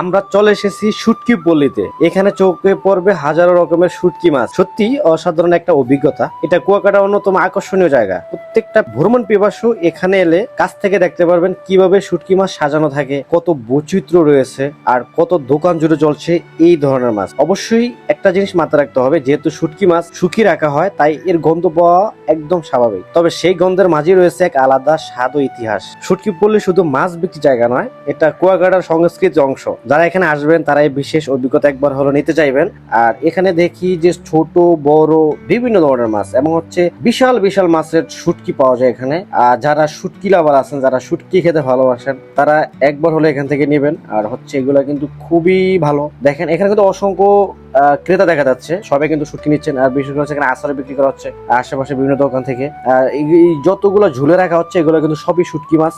আমরা চলে এসেছি শুটকি পল্লীতে। এখানে চোখে পড়বে হাজারো রকমের শুটকি মাছ। সত্যি অসাধারণ একটা অভিজ্ঞতা। এটা কুয়াকাটা অন্যতম আকর্ষণীয় জায়গা। প্রত্যেকটা ভ্রমণ পিপাসু এখানে এলে কাছ থেকে দেখতে পারবেন কীভাবে শুটকি মাছ সাজানো থাকে, কত বৈচিত্র্য রয়েছে, আর কত দোকান জুড়ে চলছে এই ধরনের মাছ। অবশ্যই একটা জিনিস মাথায় রাখতে হবে, যেহেতু শুটকি মাছ শুকিয়ে রাখা হয়, তাই এর গন্ধ পাওয়া একদম স্বাভাবিক। তবে সেই গন্ধের মাঝে রয়েছে এক আলাদা স্বাদ ও ইতিহাস। শুটকি পল্লী শুধু মাছ বিক্রি জায়গা নয়, এটা কুয়াকাটার সংস্কৃতির অংশ। যারা এখানে আসবেন, তারাই বিশেষ অভিজ্ঞতা একবার হলো নিতে চাইবেন। আর এখানে দেখি যে ছোট, বড় বিভিন্ন ধরনের মাছ এবং হচ্ছে বিশাল বিশাল মাছের শুটকি পাওয়া যায় এখানে। আর যারা শুটকি লাভার আছেন, যারা শুটকি খেতে ভালোবাসেন, তারা একবার হলে এখান থেকে নেবেন। আর হচ্ছে এগুলো কিন্তু খুবই ভালো। দেখেন, এখানে কিন্তু অসংখ্য ক্রেতা দেখা যাচ্ছে। সবাই কিন্তু শুটকি নিচ্ছেন। আর বিশেষ করে এখানে আচার বিক্রি করা হচ্ছে আশেপাশে বিভিন্ন দোকান থেকে। আর যতগুলো ঝুলে রাখা হচ্ছে, এগুলো কিন্তু সবই শুটকি মাছ।